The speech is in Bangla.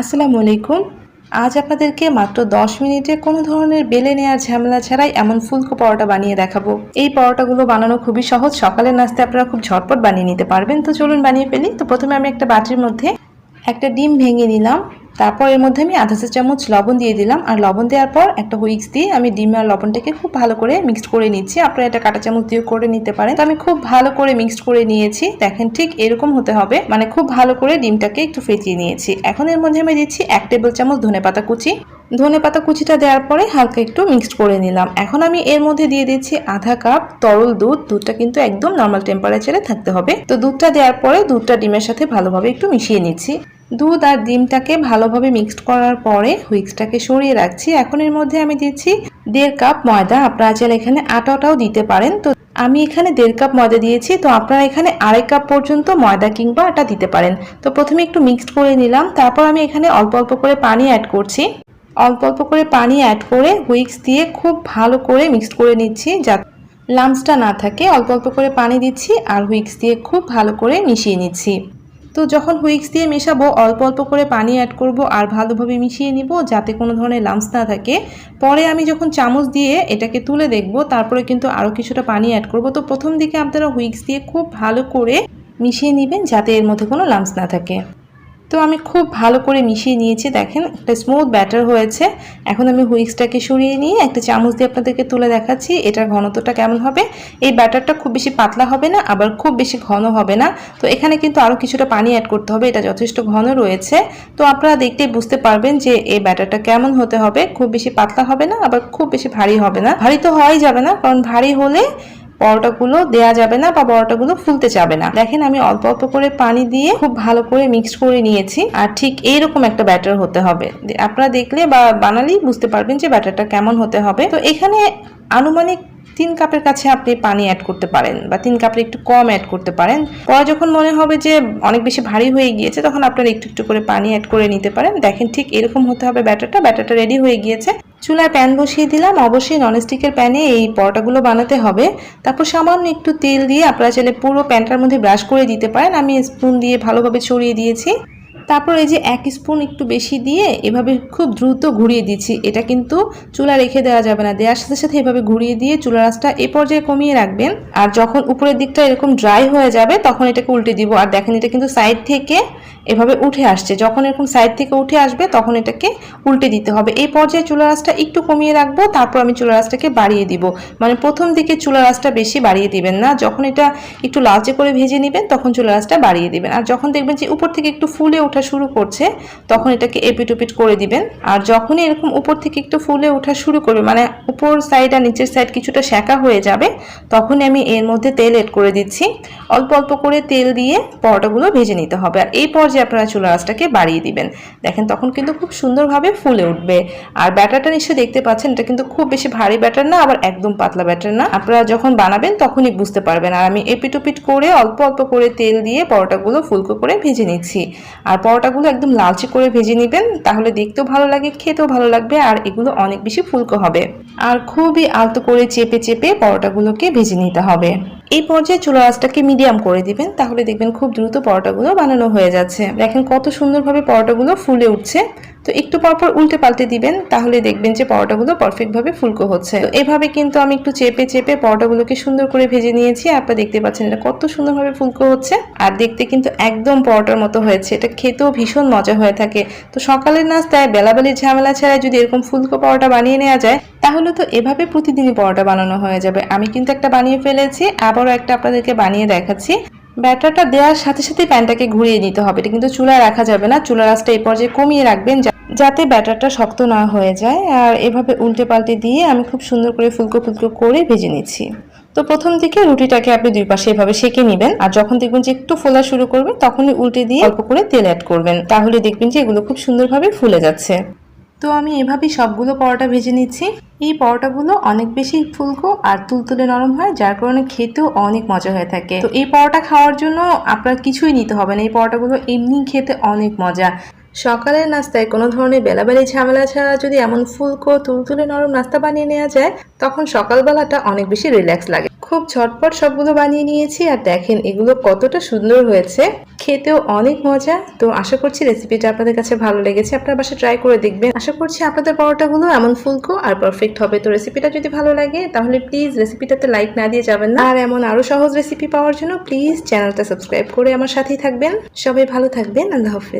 আসসালামু আলাইকুম। আজ আপনাদেরকে মাত্র 10 মিনিটে কোনো ধরনের বেলে নেওয়ার ঝামেলা ছাড়াই এমন ফুলকো পরোটা বানিয়ে দেখাবো। এই পরোটাগুলো বানানো খুবই সহজ। সকালের নাস্তায় আপনারা খুব ঝটপট বানিয়ে নিতে পারবেন। তো চলুন বানিয়ে ফেলি। তো প্রথমে আমি একটা বাটির মধ্যে একটা ডিম ভেঙে নিলাম। তারপর এর মধ্যে আমি আধা চা চামচ লবণ দিয়ে দিলাম। আর লবণ দেওয়ার পর একটা হুইক্স দিয়ে আমি ডিম আর লবণটাকে খুব ভালো করে মিক্সড করে নিচ্ছি। আপনারা এটা কাঁটা চামচ দিয়ে করে নিতে পারেন। তো আমি খুব ভালো করে মিক্সড করে নিয়েছি। দেখেন ঠিক এরকম হতে হবে। মানে খুব ভালো করে ডিমটাকে একটু ফেটিয়ে নিয়েছি। এখন এর মধ্যে আমি দিচ্ছি এক টেবিল চামচ ধনে পাতা কুচি। ধনে পাতা কুচিটা দেওয়ার পরে হালকা একটু মিক্সড করে নিলাম। এখন আমি এর মধ্যে দিয়ে দিচ্ছি আধা কাপ তরল দুধ। দুধটা কিন্তু একদম নর্মাল টেম্পারেচারে থাকতে হবে। তো দুধটা দেওয়ার পরে দুধটা ডিমের সাথে ভালোভাবে একটু মিশিয়ে নিচ্ছি। দুধ আর ডিমটাকে ভালোভাবে মিক্সড করার পরে হুইক্সটাকে সরিয়ে রাখছি। এখন এর মধ্যে আমি দিচ্ছি দেড় কাপ ময়দা। আপনারা চাইলে এখানে আটাটাও দিতে পারেন। তো আমি এখানে দেড় কাপ ময়দা দিয়েছি। তো আপনারা এখানে আড়াই কাপ পর্যন্ত ময়দা কিংবা আটা দিতে পারেন। তো প্রথমে একটু মিক্সড করে নিলাম। তারপর আমি এখানে অল্প অল্প করে পানি অ্যাড করছি। অল্প অল্প করে পানি অ্যাড করে হুইক্স দিয়ে খুব ভালো করে মিক্সড করে নিচ্ছি যাতে লামসটা না থাকে। অল্প অল্প করে পানি দিচ্ছি আর হুইক্স দিয়ে খুব ভালো করে মিশিয়ে নিচ্ছি। তো যখন হুইক্স দিয়ে মেশাবো, অল্প অল্প করে পানি অ্যাড করব আর ভালোভাবে মিশিয়ে নিব যাতে কোনো ধরনের লামস না থাকে। পরে আমি যখন চামচ দিয়ে এটাকে তুলে দেখব, তারপরে কিন্তু আরও কিছুটা পানি অ্যাড করব। তো প্রথম দিকে আপনারা হুইক্স দিয়ে খুব ভালো করে মিশিয়ে নেবেন যাতে এর মধ্যে কোনো লামস না থাকে। তো আমি খুব ভালো করে মিশিয়ে নিয়েছি, দেখেন, একটা স্মুথ ব্যাটার হয়েছে। এখন আমি হুইক্সটাকে সরিয়ে নিয়ে একটা চামচ দিয়ে আপনাদেরকে তুলে দেখাচ্ছি, এটার ঘনত্বটা কেমন হবে। এই ব্যাটারটা খুব বেশি পাতলা হবে না, আবার খুব বেশি ঘন হবে না। তো এখানে কিন্তু আরও কিছুটা পানি অ্যাড করতে হবে, এটা যথেষ্ট ঘন রয়েছে। তো আপনারা দেখতেই বুঝতে পারবেন যে এই ব্যাটারটা কেমন হতে হবে। খুব বেশি পাতলা হবে না, আবার খুব বেশি ভারী হবে না। ভারী তো হওয়াই যাবে না, কারণ ভারী হলে পরোটাগুলো দেয়া যাবে না বা পরোটাগুলো ফুলতে যাবে না। দেখেন আমি অল্প অল্প করে পানি দিয়ে খুব ভালো করে মিক্স করে নিয়েছি আর ঠিক এইরকম একটা ব্যাটার হতে হবে। আপনারা দেখলে বা বানালেই বুঝতে পারবেন যে ব্যাটারটা কেমন হতে হবে। তো এখানে আনুমানিক তিন কাপের কাছে আপনি পানি অ্যাড করতে পারেন বা তিন কাপের একটু কম অ্যাড করতে পারেন। পরে যখন মনে হবে যে অনেক বেশি ভারী হয়ে গিয়েছে, তখন আপনারা একটু একটু করে পানি অ্যাড করে নিতে পারেন। দেখেন ঠিক এরকম হতে হবে ব্যাটারটা ব্যাটারটা রেডি হয়ে গিয়েছে। চুলায় প্যান বসিয়ে দিলাম। অবশ্যই ননস্টিকের প্যানে এই পরোটাগুলো বানাতে হবে। তারপর সামান্য একটু তেল দিয়ে আপনারা চাইলে পুরো প্যানটার মধ্যে ব্রাশ করে দিতে পারেন। আমি স্পুন দিয়ে ভালোভাবে ছড়িয়ে দিয়েছি। তারপর এই যে এক স্পুন একটু বেশি দিয়ে এভাবে খুব দ্রুত ঘুরিয়ে দিচ্ছি। এটা কিন্তু চুলা রেখে দেওয়া যাবে না। দেওয়ার সাথে সাথে এভাবে ঘুরিয়ে দিয়ে চুলা রাসটা এ পর্যায়ে কমিয়ে রাখবেন। আর যখন উপরের দিকটা এরকম ড্রাই হয়ে যাবে, তখন এটাকে উল্টে দিব। আর দেখেন এটা কিন্তু সাইড থেকে এভাবে উঠে আসছে। যখন এরকম সাইড থেকে উঠে আসবে, তখন এটাকে উল্টে দিতে হবে। এই পর্যায়ে চুলা রাসটা একটু কমিয়ে রাখব, তারপর আমি চুলা রাসটাকে বাড়িয়ে দিব। মানে প্রথম দিকে চুলা রাসটা বেশি বাড়িয়ে দিবেন না। যখন এটা একটু লালচে করে ভেজে নেবেন, তখন চুলা রাসটা বাড়িয়ে দিবেন। আর যখন দেখবেন যে উপর থেকে একটু ফুলে ওঠা শুরু করছে, তখন এটাকে এপিট ওপিট করে দিবেন। আর যখনই এরকম উপর থেকে একটু ফুলে ওঠা শুরু করবে মানে উপর সাইড আর নিচের সাইড কিছুটা শ্যাকা হয়ে যাবে, তখনই আমি এর মধ্যে তেল এড করে দিচ্ছি। অল্প অল্প করে তেল দিয়ে পরোটাগুলো ভেজে নিতে হবে। আর এই পর্যায়ে আপনারা চুলা আঁচটাকে বাড়িয়ে দিবেন। দেখেন তখন কিন্তু খুব সুন্দরভাবে ফুলে উঠবে। আর ব্যাটারটা নিশ্চয়ই দেখতে পাচ্ছেন, এটা কিন্তু খুব বেশি ভারী ব্যাটার না, আবার একদম পাতলা ব্যাটার না। আপনারা যখন বানাবেন তখনই বুঝতে পারবেন। আর আমি এপিটোপিট করে অল্প অল্প করে তেল দিয়ে পরোটাগুলো ফুলকো করে ভেজে নিচ্ছি। আর পরোটাগুলো একদম লালচে করে ভেজে নেবেন, তাহলে দেখতেও ভালো লাগে, খেতেও ভালো লাগবে, আর এগুলো অনেক বেশি ফুলকো হবে। আর খুবই আলতো করে চেপে চেপে পরোটাগুলোকে ভেজে নিতে হবে। এই পর্যায়ে চুলো আঁচটাকে মিডিয়াম করে দিবেন, তাহলে দেখবেন খুব দ্রুত পরোটাগুলো বানানো হয়ে যাচ্ছে। দেখেন কত সুন্দরভাবে পরোটাগুলো ফুলে উঠছে। তো একটু পরপর উল্টে পাল্টে দিবেন, তাহলে দেখবেন যে পরোটাগুলো পারফেক্টভাবে ফুলকো হচ্ছে। তো এভাবে কিন্তু আমি একটু চেপে চেপে পরোটাগুলোকে সুন্দর করে ভেজে নিয়েছি, আপনারা দেখতে পাচ্ছেন এটা কত সুন্দরভাবে ফুলকো হচ্ছে। আর দেখতে কিন্তু একদম পরোটার মতো হয়েছে, এটা খেতেও ভীষণ মজা হয়ে থাকে। তো সকালের নাস্তায় বেলাবেলির ঝামেলা ছাড়া যদি এরকম ফুলকো পরোটা বানিয়ে নেওয়া যায়, তাহলে তো এভাবে প্রতিদিনই পরোটা বানানো হয়ে যাবে। আমি কিন্তু একটা বানিয়ে ফেলেছি, আবারও একটা আপনাদেরকে বানিয়ে দেখাচ্ছি। ব্যাটারটা দেওয়ার সাথে সাথে প্যানটাকে ঘুরিয়ে নিতে হবে। এটা কিন্তু চুলায় রাখা যাবে না। চুলা রাসটা এই পর্যায়ে কমিয়ে রাখবেন যাতে ব্যাটারটা শক্ত না হয়ে যায়। আর এভাবে উল্টে পাল্টে দিয়ে আমি খুব সুন্দর করে ফুলকো ফুলকো করে ভেজে নিচ্ছি। তো প্রথম দিকে রুটিটাকে আপনি দুই পাশে এভাবে সেঁকে নেবেন। আর যখন দেখবেন যে একটু ফোলা শুরু করবে, তখনই উল্টে দিয়ে অল্প করে তেল অ্যাড করবেন। তাহলে দেখবেন যে এগুলো খুব সুন্দরভাবে ফুলে যাচ্ছে। তো আমি এভাবেই সবগুলো পরোটা ভেজে নিচ্ছি। এই পরোটাগুলো অনেক বেশি ফুলকো আর তুলতুলে নরম হয়, যার কারণে খেতেও অনেক মজা হয়ে থাকে। তো এই পরোটা খাওয়ার জন্য আপনার কিছুই নিতে হবে না। এই পরোটাগুলো এমনি খেতে অনেক মজা। সকালের নাস্তায় কোনো ধরনের বেলাবেলি ঝামেলা ছাড়া যদি এমন ফুলকো, তুলতুলে নরম নাস্তা বানিয়ে নেওয়া যায়, তখন সকালবেলাটা অনেক বেশি রিল্যাক্স লাগে। খুব ঝটপট সবগুলো বানিয়ে নিয়েছি, আর দেখেন এগুলো কতটা সুন্দর হয়েছে। খেতেও অনেক মজা। তো আশা করছি রেসিপিটা আপনাদের কাছে ভালো লেগেছে। আপনার বাসা ট্রাই করে দেখবেন। আশা করছি আপনাদের পরোটাগুলো এমন ফুলকো আর পারফেক্ট হবে। তো রেসিপিটা যদি ভালো লাগে, তাহলে প্লিজ রেসিপিটাতে লাইক না দিয়ে যাবেন না। আর এমন আরও সহজ রেসিপি পাওয়ার জন্য প্লিজ চ্যানেলটা সাবস্ক্রাইব করে আমার সাথেই থাকবেন। সবাই ভালো থাকবেন। আল্লাহ হাফেজ।